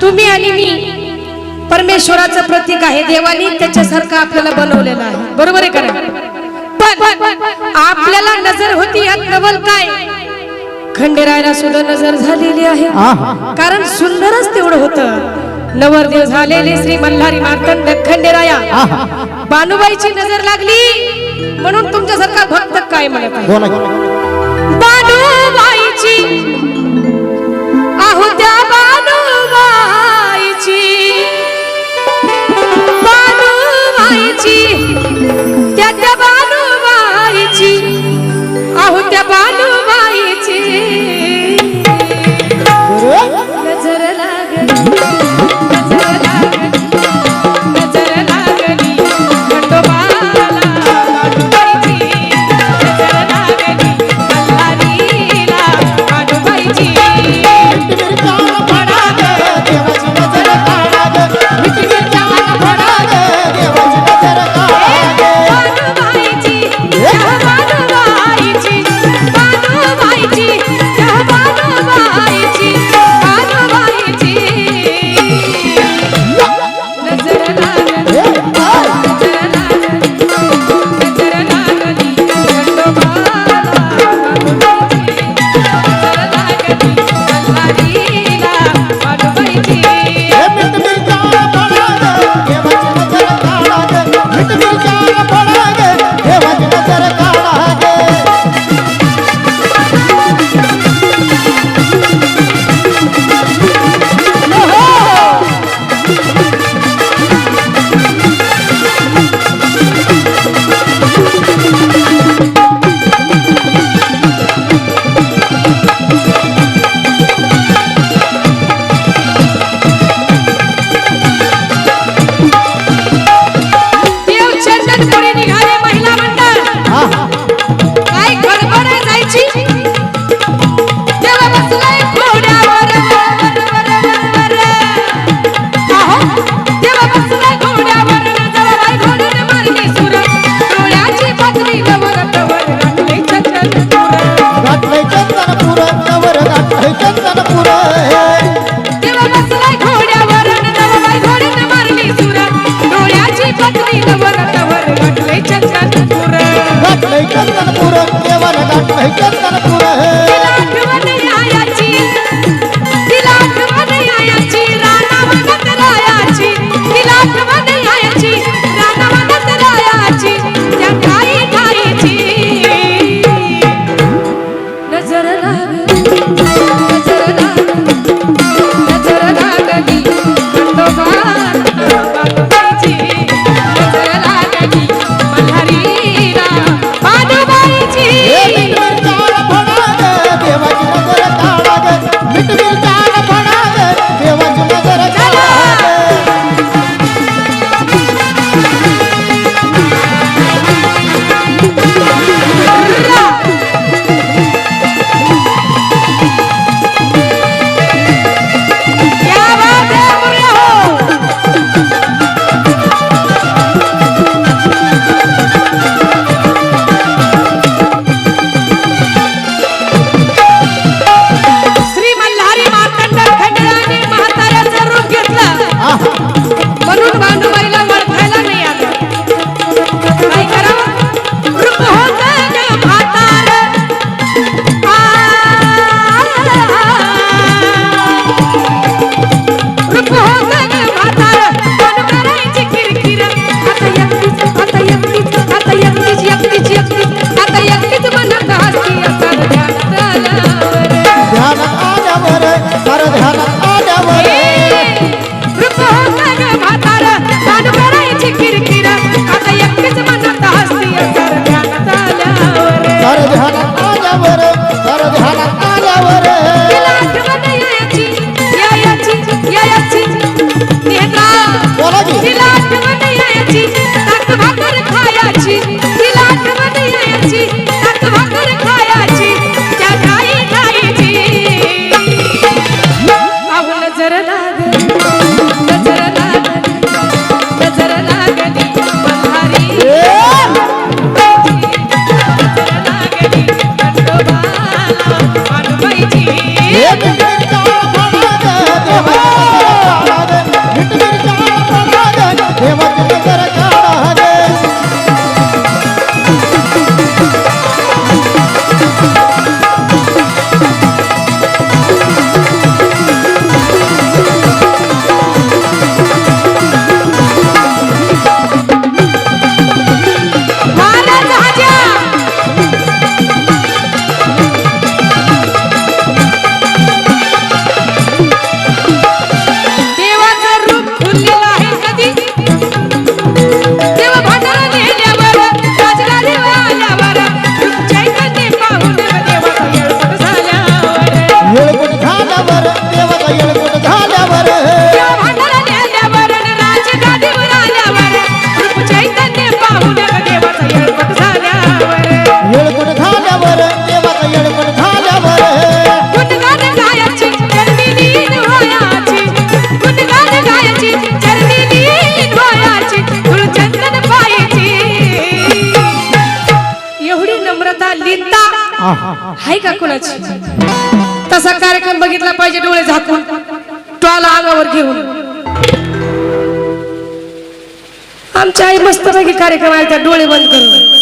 तुम्ही आणि मी परमेश्वराचं प्रतीक आहे देवानी त्याच्यासारखं आपल्याला बनवलेलं आहे. बरोबर आहे करा आपल्याला नजर होती यात नवल काय? खंडेरायला सुद्धा नजर झालेली आहे. कारण सुंदरच तेवढं होतं. नवरदेव झालेले श्री मल्हारी मार्तंड खंडेराया बानुबाईची नजर लागली म्हणून तुमच्यासारखा भक्त काय म्हणत आहे? Rock ढैकन पुरण देवर गाठ ढैकन 我听 आहा. का कुणाची? तसा कार्यक्रम बघितला पाहिजे डोळे झाकून. टॉला अंगावर घेऊन. आमच्या आई मस्त पैकी कार्यक्रम आहे त्या डोळे बंद करून.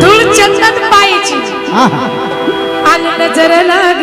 धूळ चंदन पायची. आहा. आणि नजर लाग.